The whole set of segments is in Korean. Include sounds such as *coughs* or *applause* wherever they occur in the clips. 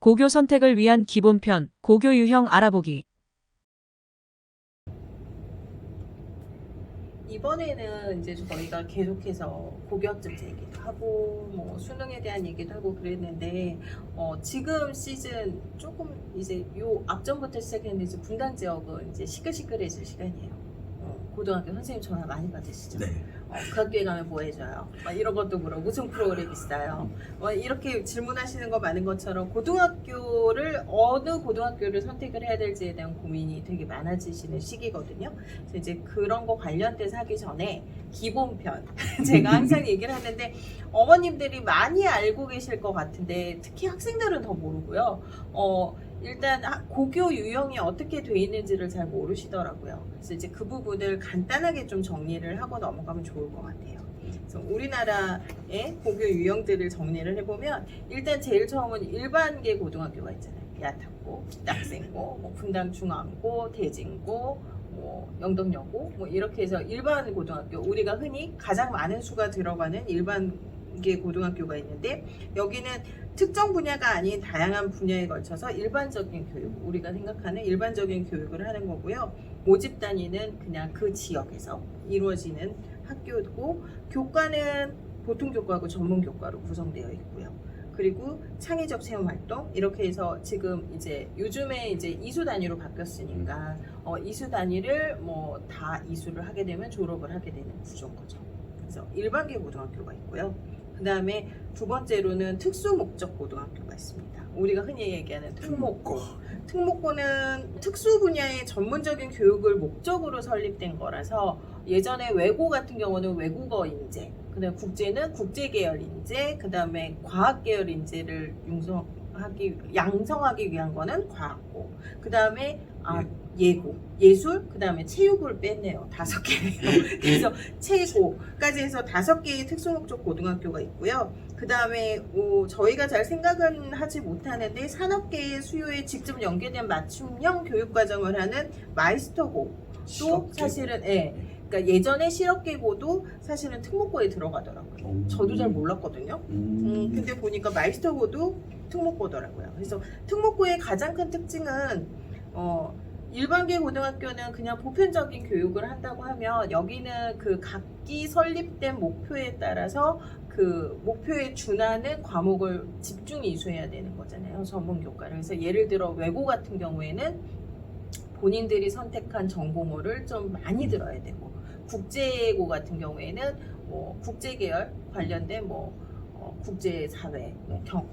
고교 선택을 위한 기본편, 고교 유형 알아보기. 이번에는 이제 저희가 계속해서 고교학점제 얘기도 하고 뭐 수능에 대한 얘기도 하고 그랬는데 어, 지금 시즌 조금 이제 요 앞전부터 시작했는데 이제 분단 지역은 이제 시끌시끌해질 시간이에요. 어, 고등학교 선생님 전화 많이 받으시죠? 네. 어, 그 학교에 가면 뭐 해줘요? 막 이런 것도 물어. 무슨 프로그램 있어요? 뭐 이렇게 질문하시는 거 많은 것처럼 고등학교를 어느 고등학교를 선택을 해야 될지에 대한 고민이 되게 많아지시는 시기거든요. 그래서 이제 그런 거 관련돼서 하기 전에 기본편 *laughs* 제가 항상 얘기를 하는데 어머님들이 많이 알고 계실 것 같은데 특히 학생들은 더 모르고요. 어, 일단 하- 고교 유형이 어떻게 돼 있는지를 잘 모르시더라고요. 그래서 이제 그 부분을 간단하게 좀 정리를 하고 넘어가면 좋을 것 같아요. 그래서 우리나라의 고교 유형들을 정리를 해보면 일단 제일 처음은 일반계 고등학교가 있잖아요. 야탁고, 낙생고, 뭐 분당 중앙고, 대진고, 뭐 영덕여고, 뭐 이렇게 해서 일반 고등학교 우리가 흔히 가장 많은 수가 들어가는 일반계 고등학교가 있는데 여기는 특정 분야가 아닌 다양한 분야에 걸쳐서 일반적인 교육, 우리가 생각하는 일반적인 교육을 하는 거고요. 모집 단위는 그냥 그 지역에서 이루어지는 학교고 교과는 보통 교과하고 전문 교과로 구성되어 있고요. 그리고 창의적 체험 활동 이렇게 해서 지금 이제 요즘에 이제 이수 단위로 바뀌었으니까 어, 이수 단위를 뭐 다 이수를 하게 되면 졸업을 하게 되는 구조인 거죠. 그래서 일반계 고등학교가 있고요. 그 다음에 두 번째로는 특수 목적 고등학교가 있습니다. 우리가 흔히 얘기하는 특목고. 특목고는 특수 분야의 전문적인 교육을 목적으로 설립된 거라서 예전에 외고 같은 경우는 외국어 인재, 그다음 국제는 국제 계열 인재, 그다음에 과학 계열 인재를 융성하기 양성하기 위한 거는 과학고, 그다음에 아, 예고, 예술, 그 다음에 체육을 뺐네요. 다섯 개네요. *laughs* *laughs* 그래서 체고까지 해서 다섯 개의 특수목적 고등학교가 있고요. 그 다음에 저희가 잘 생각은 하지 못하는데 산업계의 수요에 직접 연계된 맞춤형 교육 과정을 하는 마이스터고 또 사실은 예. 그러니까 예전에 실업계고도 사실은 특목고에 들어가더라고요. 저도 잘 몰랐거든요. 음, 근데 보니까 마이스터고도 특목고더라고요. 그래서 특목고의 가장 큰 특징은 어, 일반계 고등학교는 그냥 보편적인 교육을 한다고 하면 여기는 그 각기 설립된 목표에 따라서 그 목표에 준하는 과목을 집중 이수해야 되는 거잖아요. 전문 교과를. 그래서 예를 들어 외고 같은 경우에는 본인들이 선택한 전공어를 좀 많이 들어야 되고 국제고 같은 경우에는 뭐 국제 계열 관련된 뭐 어, 국제 사회, 뭐 경,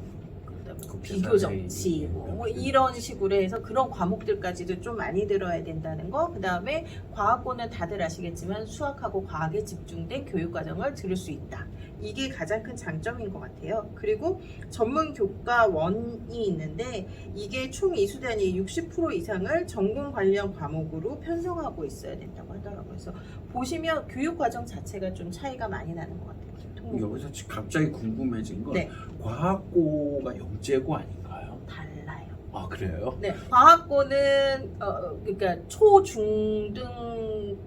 뭐 비교 정치 뭐, 뭐 이런 식으로 해서 그런 과목들까지도 좀 많이 들어야 된다는 거. 그다음에 과학고는 다들 아시겠지만 수학하고 과학에 집중된 교육 과정을 들을 수 있다. 이게 가장 큰 장점인 것 같아요. 그리고 전문 교과원이 있는데 이게 총 이수단위 60% 이상을 전공 관련 과목으로 편성하고 있어야 된다고 하더라고요. 그래서 보시면 교육 과정 자체가 좀 차이가 많이 나는 것 같아요. 통합. 여기서 지금 갑자기 궁금해진 건 네. 과학고가 영재고 아닌가요? 달라요. 아 그래요? 네, 과학고는 어 그러니까 초중등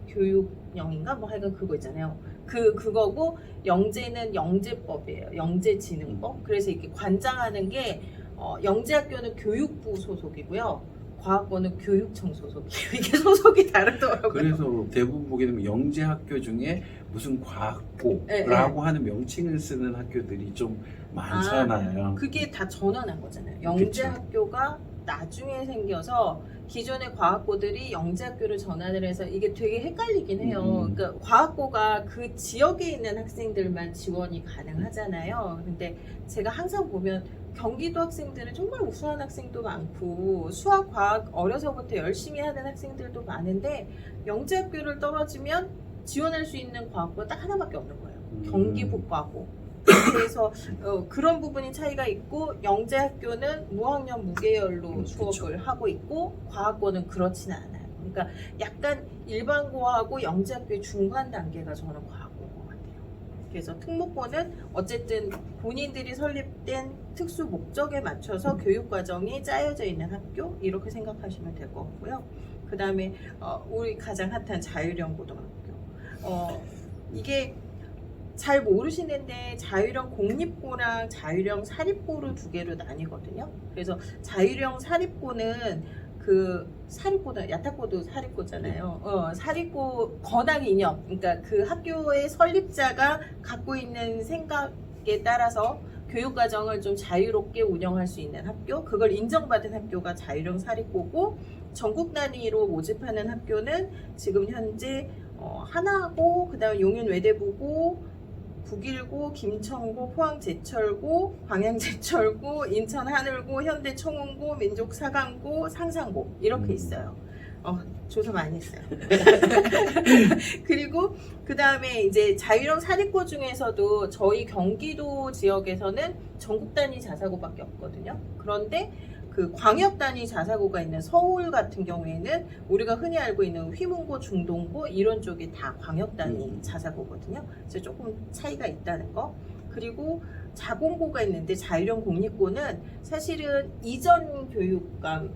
교육령인가 뭐 하여간 그거 있잖아요. 그 그거고 영재는 영재법이에요. 영재진흥법. 그래서 이렇게 관장하는 게 어, 영재학교는 교육부 소속이고요. 과학고는 교육청 소속이에요. *laughs* 이게 소속이 다르더라고요. 그래서 대부분 보게 되면 영재 학교 중에 무슨 과학고라고 네, 하는 명칭을 쓰는 학교들이 좀 많잖아요. 그게 다 전환한 거잖아요. 그쵸. 영재학교가 나중에 생겨서 기존의 과학고들이 영재학교를 전환을 해서 이게 되게 헷갈리긴 해요. 음. 그러니까 과학고가 그 지역에 있는 학생들만 지원이 가능하잖아요. 근데 제가 항상 보면 경기도 학생들은 정말 우수한 학생도 많고 수학, 과학 어려서부터 열심히 하는 학생들도 많은데 영재학교를 떨어지면 지원할 수 있는 과학고가 딱 하나밖에 없는 거예요. 음. 경기북과고. *coughs* 그래서 어, 그런 부분이 차이가 있고 영재학교는 무학년 무계열로 음. 수업을 하고 있고 과학고는 그렇지는 않아요. 그러니까 약간 일반고하고 영재학교의 중간 단계가 저는 과학고인 것 같아요. 그래서 특목고는 어쨌든 본인들이 설립된 특수 목적에 맞춰서 교육 과정이 짜여져 있는 학교 이렇게 생각하시면 될 것 같고요. 그 다음에 어, 우리 가장 핫한 자율형 고등학교. 어, 이게 잘 모르시는데 자율형 공립고랑 자율형 사립고로 두 개로 나뉘거든요. 그래서 자율형 사립고는 그 사립고다 야탁고도 사립고잖아요. 어, 사립고 건학 이념, 그러니까 그 학교의 설립자가 갖고 있는 생각에 따라서 교육 과정을 좀 자유롭게 운영할 수 있는 학교, 그걸 인정받은 학교가 자율형 사립고고 전국 단위로 모집하는 학교는 지금 현재 어, 하나고 그다음 용인 외대부고 북일고 김천고 포항제철고 광양제철고 인천 하늘고 현대청운고 민족사관고 상산고 이렇게 음. 있어요. 어, 조사 많이 했어요. *laughs* 그리고 그 다음에 이제 자율형 사립고 중에서도 저희 경기도 지역에서는 전국 단위 자사고밖에 없거든요. 그런데 그 광역 단위 자사고가 있는 서울 같은 경우에는 우리가 흔히 알고 있는 휘문고, 중동고 이런 쪽이 다 광역 단위 음. 자사고거든요. 그래서 조금 차이가 있다는 거. 그리고 자공고가 있는데 자율형 공립고는 사실은 이전 교육감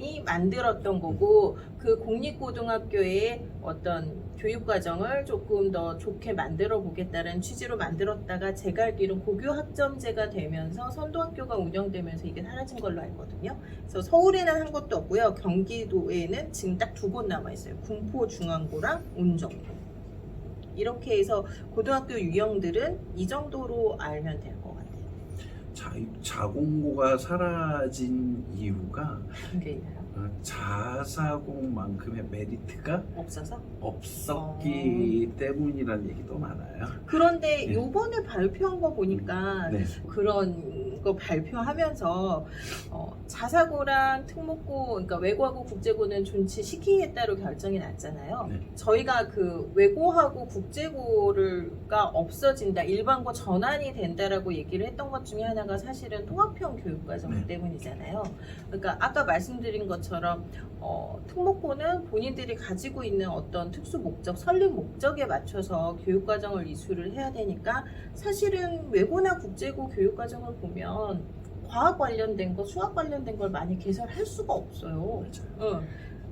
이 만들었던 거고 그 공립고등학교의 어떤 교육 과정을 조금 더 좋게 만들어 보겠다는 취지로 만들었다가 제가 알기로는 고교 학점제가 되면서 선도학교가 운영되면서 이게 사라진 걸로 알거든요. 그래서 서울에는 한 곳도 없고요. 경기도에는 지금 딱 두 곳 남아 있어요. 군포중앙고랑 운정고. 이렇게 해서 고등학교 유형들은 이 정도로 알면 될것 같아요. 자, 자공고가 사라진 이유가 그런 게 있나요? 어, 자사공만큼의 메리트가 없어서? 없었기 때문이라는 얘기도 많아요. 그런데 네. 요번에 발표한 거 보니까 네. 그런 거 발표하면서 어, 자사고랑 특목고, 그러니까 외고하고 국제고는 존치시키겠다로 결정이 났잖아요. 네. 저희가 그 외고하고 국제고가 없어진다, 일반고 전환이 된다라고 얘기를 했던 것 중에 하나가 사실은 통합형 교육과정 네. 때문이잖아요. 그러니까 아까 말씀드린 것처럼 어, 특목고는 본인들이 가지고 있는 어떤 특수 목적, 설립 목적에 맞춰서 교육과정을 이수를 해야 되니까 사실은 외고나 국제고 교육과정을 보면 과학 관련된 거, 수학 관련된 걸 많이 개설할 수가 없어요. 어.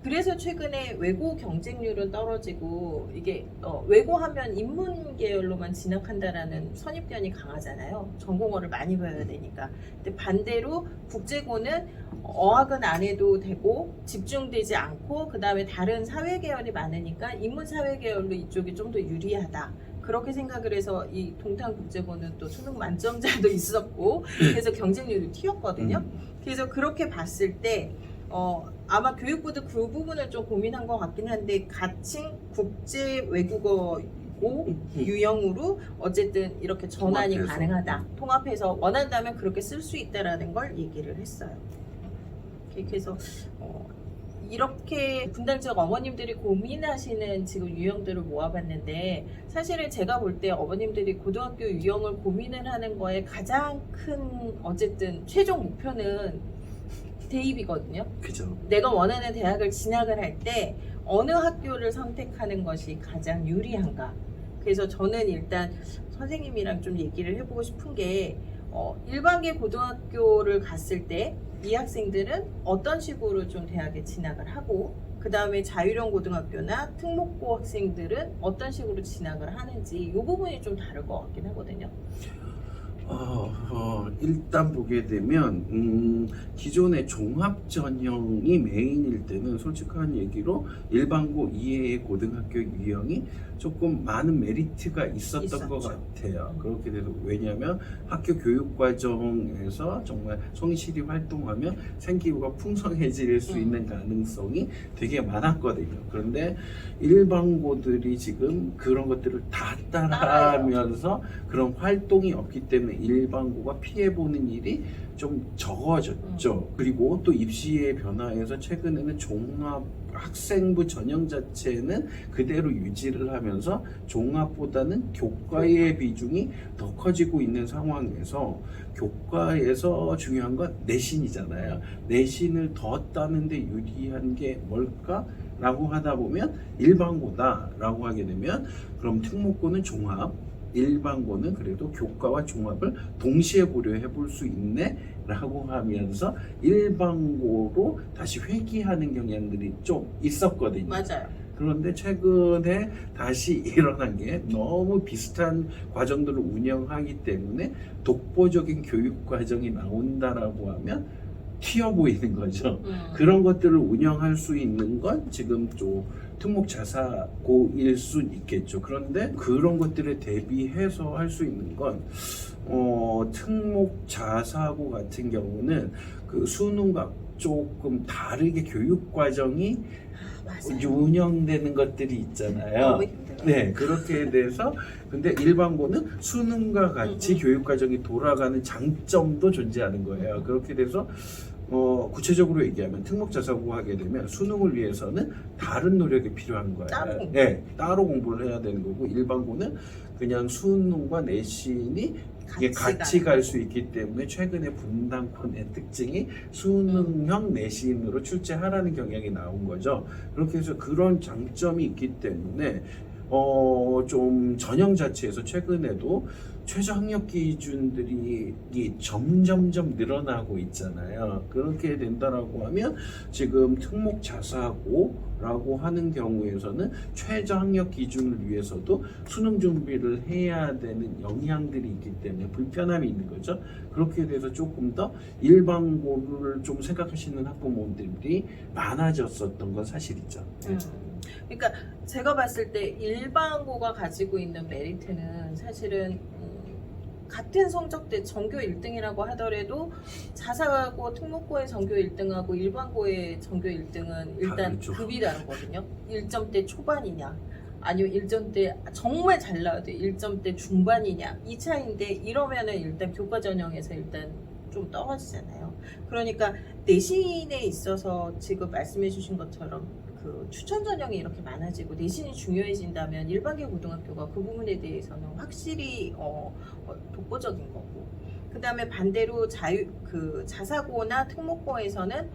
그래서 최근에 외고 경쟁률은 떨어지고 이게 어, 외고하면 인문 계열로만 진학한다라는 선입견이 강하잖아요. 전공어를 많이 배워야 되니까. 근데 반대로 국제고는 어학은 안 해도 되고 집중되지 않고 그 다음에 다른 사회 계열이 많으니까 인문 사회 계열로 이쪽이 좀 더 유리하다. 그렇게 생각을 해서 이 동탄 국제고는 또 수능 만점자도 *laughs* 있었고 그래서 경쟁률이 튀었거든요. 음. 그래서 그렇게 봤을 때 어, 아마 교육부도 그 부분을 좀 고민한 것 같긴 한데 가칭 국제 외국어 고 유형으로 어쨌든 이렇게 전환이 통합해서. 가능하다. 통합해서 원한다면 그렇게 쓸 수 있다라는 걸 얘기를 했어요. 그래서 어, 이렇게 지역 어머님들이 고민하시는 지금 유형들을 모아봤는데 사실은 제가 볼 때 어머님들이 고등학교 유형을 고민을 하는 거에 가장 큰 어쨌든 최종 목표는 대입이거든요. 그죠. 내가 원하는 대학을 진학을 할 때 어느 학교를 선택하는 것이 가장 유리한가. 그래서 저는 일단 선생님이랑 좀 얘기를 해보고 싶은 게 어, 일반계 고등학교를 갔을 때 이 학생들은 어떤 식으로 좀 대학에 진학을 하고 그 다음에 자율형 고등학교나 특목고 학생들은 어떤 식으로 진학을 하는지 이 부분이 좀 다를 것 같긴 하거든요. 어, 어, 일단 보게 되면 음, 기존의 종합 전형이 메인일 때는 솔직한 얘기로 일반고 이외의 고등학교 유형이 조금 많은 메리트가 있었던 있었죠. 것 같아요. 그렇게 돼서 왜냐하면 학교 교육 과정에서 정말 성실히 활동하면 생기부가 풍성해질 수 음. 있는 가능성이 되게 많았거든요. 그런데 일반고들이 지금 그런 것들을 다 따라하면서 그런 활동이 없기 때문에 일반고가 피해보는 일이 좀 적어졌죠. 그리고 또 입시의 변화에서 최근에는 종합 학생부 전형 자체는 그대로 유지를 하면서 종합보다는 교과의 비중이 더 커지고 있는 상황에서 교과에서 중요한 건 내신이잖아요. 내신을 더 따는데 유리한 게 뭘까? 라고 하다 보면 일반고다라고 하게 되면 그럼 특목고는 종합, 일반고는 그래도 교과와 종합을 동시에 고려해 볼 수 있네 라고 하면서 일반고로 다시 회귀하는 경향들이 좀 있었거든요. 맞아요. 그런데 최근에 다시 일어난 게 너무 비슷한 과정들을 운영하기 때문에 독보적인 교육 과정이 나온다라고 하면 튀어 보이는 거죠. 음. 그런 것들을 운영할 수 있는 건 지금 좀 특목 자사고일 수 있겠죠. 그런데 그런 것들에 대비해서 할 수 있는 건 어, 특목 자사고 같은 경우는 그 수능과 조금 다르게 교육 과정이 맞아요. 운영되는 것들이 있잖아요. 힘들어요. 네, 그렇게 돼서 근데 일반고는 수능과 같이 음, 음. 교육 과정이 돌아가는 장점도 존재하는 거예요. 그렇게 돼서 어, 구체적으로 얘기하면 특목자사고 하게 되면 수능을 위해서는 다른 노력이 필요한 거예요. 따로. 네, 따로 공부를 해야 되는 거고 일반고는 그냥 수능과 내신이 이게 같이 갈 수 있기 때문에 최근에 분당권의 특징이 수능형 내신으로 출제하라는 경향이 나온 거죠. 그렇게 해서 그런 장점이 있기 때문에 어, 좀 전형 자체에서 최근에도 최저 학력 기준들이 이 점점점 늘어나고 있잖아요. 그렇게 된다라고 하면 지금 특목 자사고라고 하는 경우에서는 최저 학력 기준을 위해서도 수능 준비를 해야 되는 영향들이 있기 때문에 불편함이 있는 거죠. 그렇게 돼서 조금 더 일반고를 좀 생각하시는 학부모들이 많아졌었던 건 사실이죠. 음. 그러니까 제가 봤을 때 일반고가 가지고 있는 메리트는 사실은 음, 같은 성적대 전교 1등이라고 하더라도 자사고 특목고의 전교 1등하고 일반고의 전교 1등은 일단 다르죠. 급이 다르거든요. 1점대 초반이냐 아니면 1점대 정말 잘 나와도 1점대 중반이냐 이 차이인데 이러면은 일단 교과 전형에서 일단 좀 떨어지잖아요. 그러니까 내신에 있어서 지금 말씀해 주신 것처럼 그 추천 전형이 이렇게 많아지고 내신이 중요해진다면 일반계 고등학교가 그 부분에 대해서는 확실히 어, 어, 독보적인 거고 그 다음에 반대로 자유 그 자사고나 특목고에서는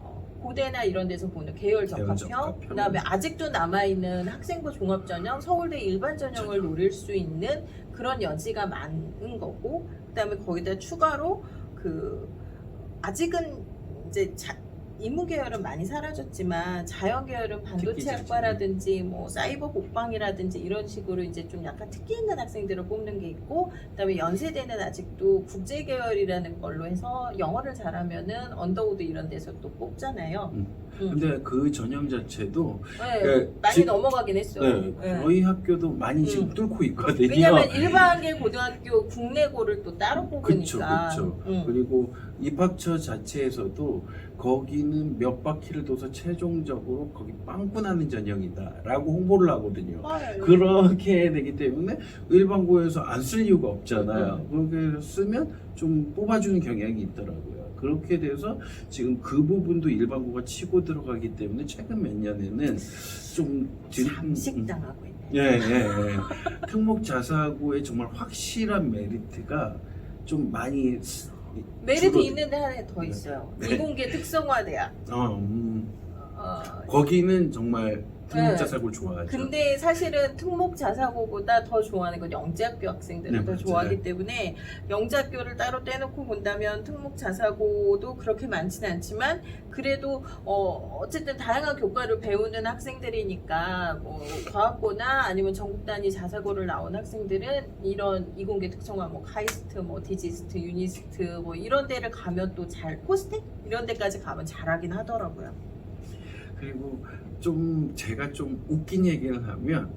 어, 고대나 이런 데서 보는 계열 적합형, 적합형. 그 다음에 아직도 남아 있는 학생부 종합 전형, 서울대 일반 전형을 노릴 수 있는 그런 여지가 많은 거고 그 다음에 거기다 추가로 그 아직은 이제 자, 인문 계열은 많이 사라졌지만 자연 계열은 반도체 특기 학과라든지 뭐 사이버 국방이라든지 이런 식으로 이제 좀 약간 특기 있는 학생들을 뽑는 게 있고 그다음에 연세대는 아직도 국제 계열이라는 걸로 해서 영어를 잘하면은 언더우드 이런 데서 또 뽑잖아요. 음. 음. 근데 그 전형 자체도 네, 그 많이 지- 넘어가긴 했어요. 네, 네. 저희 학교도 많이 지금 음. 뚫고 있거든요. 왜냐면 *laughs* 일반계 고등학교 국내고를 또 따로 뽑으니까. 그쵸. 음. 그리고 입학처 자체에서도 거기는 몇 바퀴를 돌아서 최종적으로 거기 빵꾸 나는 전형이다라고 홍보를 하거든요. 맞아요. 그렇게 되기 때문에 일반고에서 안 쓸 이유가 없잖아요. 음. 그렇게 쓰면 좀 뽑아주는 경향이 있더라고요. 그렇게 돼서 지금 그 부분도 일반고가 치고 들어가기 때문에 최근 몇 년에는 좀 들- 잠식당하고 있네. 예, 예, 예. 특목 자사고의 정말 확실한 메리트가 좀 많이 스- 메리트 줄어들- 있는데 하나 더 있어요. 네. 이공계 특성화 대학. 어, 음, 어, 거기는 정말 특목 네. 자사고를 좋아하죠. 근데 사실은 특목 자사고보다 더 좋아하는 건 영재학교 학생들을 네, 더 맞아요. 좋아하기 때문에 영재학교를 따로 떼놓고 본다면 특목 자사고도 그렇게 많지는 않지만 그래도 어 어쨌든 다양한 교과를 배우는 학생들이니까 뭐 과학고나 아니면 전국 단위 자사고를 나온 학생들은 이런 이공계 특성화 뭐 카이스트 뭐 디지스트 유니스트 뭐 이런 데를 가면 또 잘 포스텍 이런 데까지 가면 잘하긴 하더라고요. 그리고 좀 제가 좀 웃긴 얘기를 하면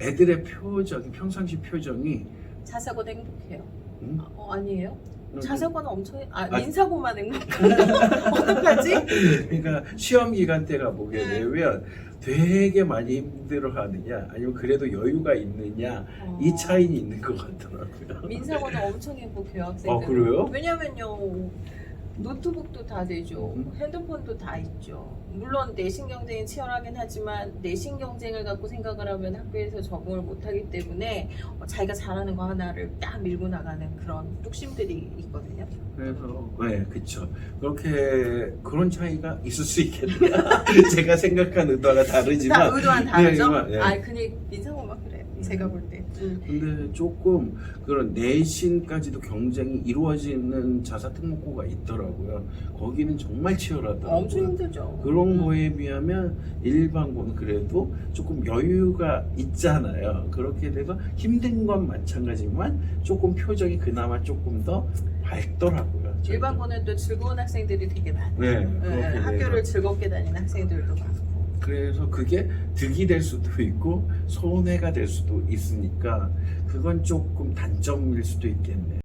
애들의 표정, 평상시 표정이 자사고도 행복해요. 음? 어, 아니에요? 음, 자사고는 엄청 아, 아, 민사고만 행복해. *laughs* 어떡하지? 그러니까 시험 기간 때가 보게 네. 되면 되게 많이 힘들어하느냐 아니면 그래도 여유가 있느냐 어, 이 차이는 있는 것 같더라고요. 민사고는 엄청 행복해요 학생들. 아, 그래요? 왜냐면요 노트북도 다 되죠. 음. 핸드폰도 다 있죠. 물론 내신 경쟁이 치열하긴 하지만 내신 경쟁을 갖고 생각을 하면 학교에서 적응을 못하기 때문에 어, 자기가 잘하는 거 하나를 딱 밀고 나가는 그런 뚝심들이 있거든요. 그래서 네, 그렇죠. 그렇게 그런 차이가 있을 수 있겠다. *laughs* 제가 생각한 의도가 다 다르지만 의도한 다르죠? 네, 네. 아, 근데 민사고만 그래요. 제가 볼 때. 음. 근데 조금 그런 내신까지도 경쟁이 이루어지는 자사 특목고가 있더라고요. 거기는 정말 치열하더라고요. 엄청 힘들죠. 그런 음. 거에 비하면 일반고는 그래도 조금 여유가 있잖아요. 그렇게 돼서 힘든 건 마찬가지지만 조금 표정이 그나마 조금 더 밝더라고요. 일반고는 또 즐거운 학생들이 되게 많아요. 네, 네, 그렇게 학교를. 즐겁게 다니는 학생들도 많고. 그래서 그게 득이 될 수도 있고 손해가 될 수도 있으니까 그건 조금 단점일 수도 있겠네요.